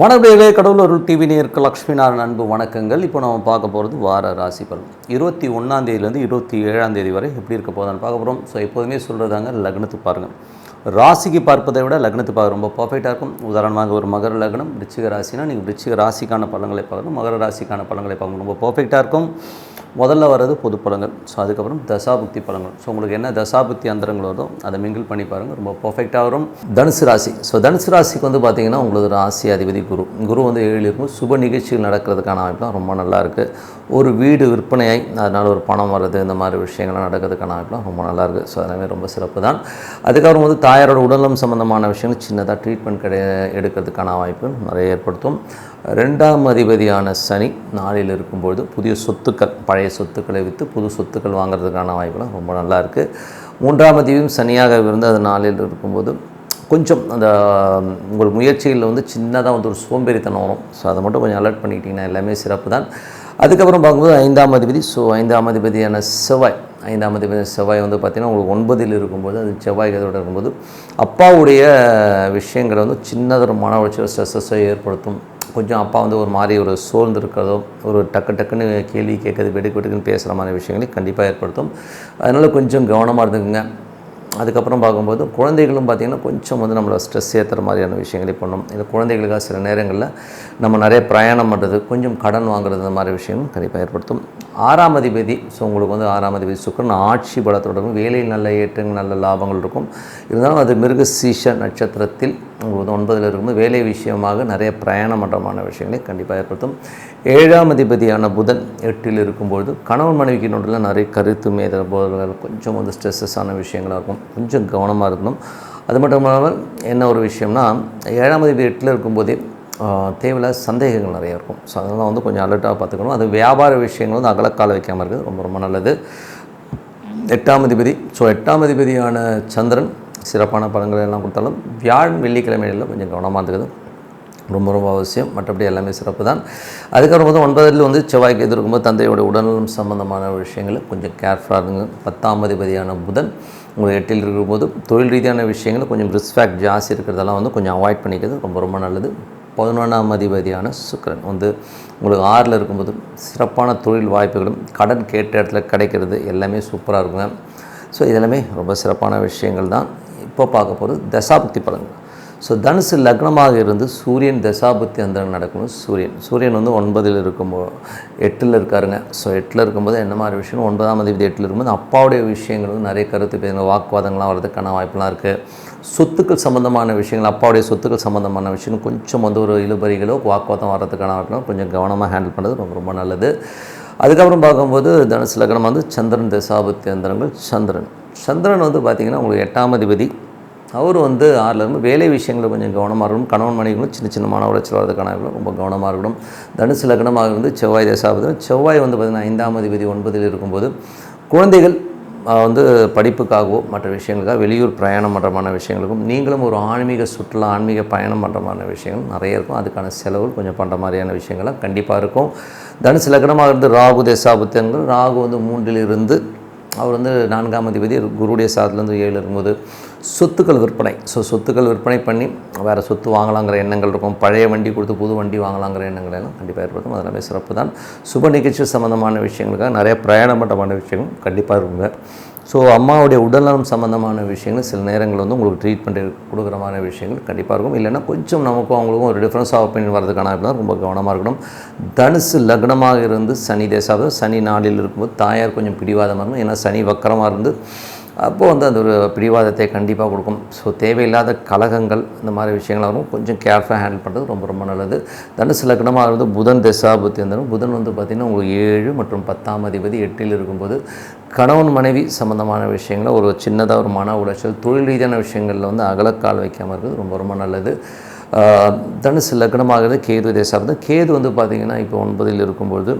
வணக்கங்களே கடவுள் அருள் டிவி நேருக்கு லக்ஷ்மி நாராயண அன்பு வணக்கங்கள். இப்போ நம்ம பார்க்க போகிறது வார ராசி இருபத்தி ஒன்றாம் தேதியிலேருந்து இருபத்தி ஏழாம் தேதி வரை எப்படி இருக்க போதான்னு பார்க்க போகிறோம் ஸோ எப்போதுமே சொல்கிறதாங்க லக்னத்துக்கு பாருங்கள் ராசிக்கு பார்ப்பதை விட லக்னத்துக்கு பார்க்க ரொம்ப பர்ஃபெக்டாக இருக்கும். உதாரணமாக ஒரு மகர லக்னம் விருச்சிக ராசினா நீங்கள் விருச்சிக ராசிக்கான பலன்களை பார்க்கணும். மகர ராசிக்கான பலன்களை பார்க்கணும் ரொம்ப பர்ஃபெக்டாக இருக்கும். முதல்ல வர்றது பொது பழங்கள் ஸோ அதுக்கப்புறம் தசாபுக்தி பழங்கள் ஸோ உங்களுக்கு என்ன தசாபுக்தி அந்தரங்கள் வருதோ அதை மிங்கிள் பண்ணி பாருங்கள் ரொம்ப பர்ஃபெக்டாக வரும். தனுசு ராசி. ஸோ தனுசு ராசிக்கு வந்து பார்த்திங்கன்னா உங்களுக்கு ராசி அதிபதி குரு. குரு வந்து ஏழு இருக்கும். சுப நிகழ்ச்சிகள் நடக்கிறதுக்கான அமைப்பு ரொம்ப நல்லா இருக்குது ஒரு வீடு விற்பனையாய் அதனால் ஒரு பணம் வர்றது இந்த மாதிரி விஷயங்கள்லாம் நடக்கிறதுக்கான வாய்ப்புலாம் ரொம்ப நல்லாயிருக்கு. ஸோ அதெல்லாமே ரொம்ப சிறப்பு தான். அதுக்கப்புறம் வந்து தாயாரோட உடல்நலம் சம்மந்தமான விஷயங்கள் சின்னதாக ட்ரீட்மெண்ட் கிடை எடுக்கிறதுக்கான வாய்ப்பு நிறைய ஏற்படுத்தும். ரெண்டாம் அதிபதியான சனி நாளில் இருக்கும்பொழுது புதிய சொத்துக்கள் பழைய சொத்துக்களை விற்று புது சொத்துக்கள் வாங்குறதுக்கான வாய்ப்புலாம் ரொம்ப நல்லா இருக்குது மூன்றாம் அதிபதியும் சனியாக இருந்து அது நாளில் இருக்கும்போது கொஞ்சம் அந்த உங்கள் முயற்சிகளில் வந்து சின்னதாக வந்து ஒரு சோம்பேறித்தனம் வரும். ஸோ அதை மட்டும் கொஞ்சம் அலர்ட் பண்ணிக்கிட்டிங்கன்னா எல்லாமே சிறப்பு தான். அதுக்கப்புறம் பார்க்கும்போது ஐந்தாம் அதிபதி ஸோ ஐந்தாம் அதிபதியான செவ்வாய். ஐந்தாம் அதிபதி செவ்வாய் வந்து பார்த்திங்கன்னா உங்களுக்கு ஒன்பதில் இருக்கும்போது அது செவ்வாய் இதோட இருக்கும்போது அப்பாவுடைய விஷயங்களை வந்து சின்னதொரு மன உளைச்சல் ஸ்ட்ரெஸ்ஸை ஏற்படுத்தும். கொஞ்சம் அப்பா வந்து ஒரு மாதிரி ஒரு சோர்ந்து இருக்கிறதோ ஒரு டக்கு டக்குன்னு கேள்வி கேட்கறது வெடுக்கு வெடுக்குன்னு பேசுகிற மாதிரி விஷயங்களையும் கண்டிப்பாக ஏற்படுத்தும். அதனால் கொஞ்சம் கவனமாக இருந்துக்குங்க. அதுக்கப்புறம் பார்க்கும்போது குழந்தைகளும் பார்த்திங்கன்னா கொஞ்சம் வந்து நம்மளை ஸ்ட்ரெஸ் ஏற்றுற மாதிரியான விஷயங்களை பண்ணும் இந்த குழந்தைகளுக்காக சில நேரங்களில் நம்ம நிறைய பிரயாணம் பண்ணுறது கொஞ்சம் கடன் வாங்குறது இந்த மாதிரி விஷயமும் கண்டிப்பாக ஏற்படுத்தும். ஆறாம் அதிபதி ஸோ உங்களுக்கு வந்து ஆறாம் அதிபதி சுக்கரன் ஆட்சி பலத்தோட இருக்கும். வேலையில் நல்ல ஏற்றங்கள் நல்ல லாபங்கள் இருக்கும். இருந்தாலும் அது மிருக சீஷ நட்சத்திரத்தில் உங்களுக்கு வந்து ஒன்பதில் இருக்கும்போது வேலை விஷயமாக நிறைய பிரயாண மன்றமான விஷயங்களை கண்டிப்பாக ஏற்படுத்தும். ஏழாம் அதிபதியான புதன் எட்டில் இருக்கும்பொழுது கணவன் மனைவிக்கு நோட்டில் நிறைய கருத்து மேதல் கொஞ்சம் வந்து ஸ்ட்ரெஸ்ஸஸான விஷயங்களாக இருக்கும். கொஞ்சம் கவனமாக இருக்கணும். அது மட்டும் இல்லாமல் என்ன ஒரு விஷயம்னா ஏழாம் அதிபதி எட்டில் இருக்கும்போதே தேவையில்லாத சந்தேகங்கள் நிறையா இருக்கும். ஸோ அதெல்லாம் வந்து கொஞ்சம் அலர்ட்டாக பார்த்துக்கணும். அது வியாபார விஷயங்கள் வந்து அகலக்கால வைக்காமல் இருக்குது ரொம்ப ரொம்ப நல்லது. எட்டாம் அதிபதி ஸோ எட்டாம் அதிபதியான சந்திரன் சிறப்பான பலன்களை எல்லாம் கொடுத்தாலும் வியாழன் வெள்ளிக்கிழமைகளில் கொஞ்சம் கவனமாக இருக்குது ரொம்ப ரொம்ப அவசியம். மற்றபடி எல்லாமே சிறப்பு தான் அதுக்கப்புறம் வந்து ஒன்பதில் வந்து செவ்வாய்க்கு எதிர்க்கும்போது தந்தையோட உடல்நலம் சம்பந்தமான விஷயங்களை கொஞ்சம் கேர்ஃபுல்லாக இருங்க பத்தாம் அதிபதியான புதன் உங்களுக்கு எட்டில் இருக்கும்போது தொழில் ரீதியான விஷயங்கள் கொஞ்சம் ரிஸ்பேக்ட் ஜாஸ்தி இருக்கிறதெல்லாம் வந்து கொஞ்சம் அவாய்ட் பண்ணிக்கிறது ரொம்ப ரொம்ப நல்லது. பதினொன்றாம் அதிபதியான சுக்கரன் வந்து உங்களுக்கு ஆறில் இருக்கும்போது சிறப்பான தொழில் வாய்ப்புகளும் கடன் கேட்ட இடத்துல கிடைக்கிறது எல்லாமே சூப்பராக இருக்குங்க. ஸோ இதெல்லாமே ரொம்ப சிறப்பான விஷயங்கள் தான் இப்போ பார்க்க போகிறது தசாபுக்தி பலன்கள். ஸோ தனுசு லக்னமாக இருந்து சூரியன் தசாபுத்தி அந்த நடக்கணும். சூரியன். சூரியன் வந்து ஒன்பதில் இருக்கும்போது எட்டில் இருக்காருங்க. ஸோ எட்டில் இருக்கும்போது என்ன மாதிரி விஷயம்? ஒன்பதாம் அதிபதி எட்டில் இருக்கும்போது அப்பாவுடைய விஷயங்கள் வந்து நிறைய கருத்து பேசுங்க. வாக்குவாதங்கள்லாம் வர்றதுக்கான வாய்ப்புலாம் இருக்குது சொத்துக்கள் சம்மந்தமான விஷயங்கள் அப்பாவுடைய சொத்துக்கள் சம்மந்தமான விஷயம் கொஞ்சம் வந்து ஒரு இழுபறிகளோ வாக்குவாதம் வர்றதுக்கான வாய்ப்புலாம் கொஞ்சம் கவனமாக ஹேண்டில் பண்ணுறது ரொம்ப ரொம்ப நல்லது. அதுக்கப்புறம் பார்க்கும்போது தனுசு லக்னம் வந்து சந்திரன் தசாபுத்தி அந்தரங்கள் சந்திரன். சந்திரன் வந்து பார்த்திங்கன்னா உங்களுக்கு எட்டாம் அதிபதி. அவர் வந்து ஆறுலேருந்து இருந்து வேலை விஷயங்களில் கொஞ்சம் கவனமாக இருக்கணும். கணவன் மனைவிகளும் சின்ன சின்ன மன உளைச்சல் வரதுக்கான ரொம்ப கவனமாக இருக்கணும். தனுசு லக்னமாக இருந்து செவ்வாய் தசாபதி செவ்வாய் வந்து பார்த்திங்கன்னா ஐந்தாம் அதிபதி ஒன்பதில் இருக்கும்போது குழந்தைகள் வந்து படிப்புக்காகவோ மற்ற விஷயங்களுக்காக வெளியூர் பிரயாணம் பண்ணுறமான விஷயங்களுக்கும் நீங்களும் ஒரு ஆன்மீக சுற்றுலா ஆன்மீக பயணம் பண்ணுறமான விஷயங்கள் நிறைய இருக்கும். அதுக்கான செலவுகள் கொஞ்சம் பண்ணுற மாதிரியான விஷயங்கள்லாம் கண்டிப்பாக இருக்கும். தனுசு லக்னமாக இருந்து ராகு தேசாபுத்தியங்கள் ராகு வந்து மூன்றிலிருந்து அவர் வந்து நான்காம் அதிபதி குருடைய சாதத்துலேருந்து ஏழு இருக்கும்போது சொத்துக்கள் விற்பனை. ஸோ சொத்துக்கள் விற்பனை பண்ணி வேறு சொத்து வாங்கலாங்கிற எண்ணங்கள் இருக்கும். பழைய வண்டி கொடுத்து புது வண்டி வாங்கலாங்கிற எண்ணங்கள் எல்லாம் கண்டிப்பாக ஏற்படுத்தும். அதெல்லாமே சிறப்பு தான் சுப நிகழ்ச்சி சம்மந்தமான விஷயங்களுக்காக நிறைய பிரயாணம் பண்ணுறமான விஷயங்களும் கண்டிப்பாக இருக்குங்க. ஸோ அம்மாவுடைய உடல்நலம் சம்மந்தமான விஷயங்கள் சில நேரங்கள் வந்து உங்களுக்கு ட்ரீட்மெண்ட் கொடுக்குறமான விஷயங்கள் கண்டிப்பாக இருக்கும். இல்லைன்னா கொஞ்சம் நமக்கும் அவங்களுக்கும் ஒரு டிஃப்ரென்ஸ் ஆஃப் ஒப்பீனியன் வரதுக்கான தான் ரொம்ப கவனமாக இருக்கணும். தனுசு லக்னமாக இருந்து சனி தேசாவது சனி நாளில் இருக்கும்போது தாயார் கொஞ்சம் பிடிவாதமாக இருக்கும் ஏன்னா சனி வக்கரமாக இருந்து அப்போது வந்து அந்த ஒரு பிடிவாதத்தை கண்டிப்பாக கொடுக்கும். ஸோ தேவையில்லாத கலகங்கள் இந்த மாதிரி விஷயங்கள் இருக்கும் கொஞ்சம் கேர்ஃபுல்லாக ஹேண்டில் பண்ணுறது ரொம்ப ரொம்ப நல்லது. தனுசு லக்னமாக வந்து புதன் தசாபுத்தி இருந்தாலும் புதன் வந்து பார்த்திங்கன்னா உங்களுக்கு ஏழு மற்றும் பத்தாம் அதிபதி எட்டில் இருக்கும்போது கணவன் மனைவி சம்மந்தமான விஷயங்களை ஒரு சின்னதாக ஒரு மன உளைச்சல் தொழில் ரீதியான விஷயங்களில் வந்து அகலக்கால் வைக்காமல் இருக்கிறது ரொம்ப ரொம்ப நல்லது. தனுசு லக்னமாகிறது கேது தேசாபுத்தி கேது வந்து பார்த்திங்கன்னா இப்போ ஒன்பதில் இருக்கும்பொழுது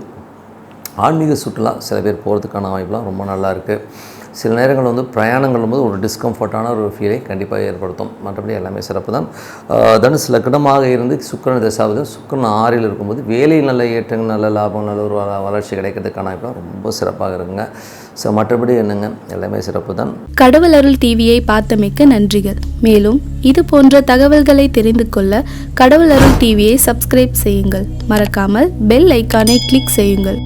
ஆன்மீக சுற்றுலா சில பேர் போகிறதுக்கான வாய்ப்புலாம் ரொம்ப நல்லா இருக்குது சில நேரங்கள் வந்து பிரயாணங்கள் போது ஒரு டிஸ்கம்ஃபர்ட்டான ஒரு ஃபீலை கண்டிப்பாக ஏற்படுத்தும். மற்றபடி எல்லாமே சிறப்பு தான் தனுசு லக்னமாக இருந்து சுக்கரன் தசாவது சுக்கரன் ஆறில் இருக்கும்போது வேலையில் நல்ல ஏற்றங்கள் நல்ல லாபம் நல்ல ஒரு வளர்ச்சி கிடைக்கிறதுக்கான வாய்ப்புலாம் ரொம்ப சிறப்பாக இருக்குங்க. ஸோ மற்றபடி என்னங்க? எல்லாமே சிறப்பு தான் கடவுள் அருள் டிவியை பார்த்தமைக்க நன்றிகள். மேலும் இது போன்ற தகவல்களை தெரிந்து கொள்ள கடவுள் அருள் டிவியை சப்ஸ்கிரைப் செய்யுங்கள். மறக்காமல் பெல் ஐக்கானை கிளிக் செய்யுங்கள்.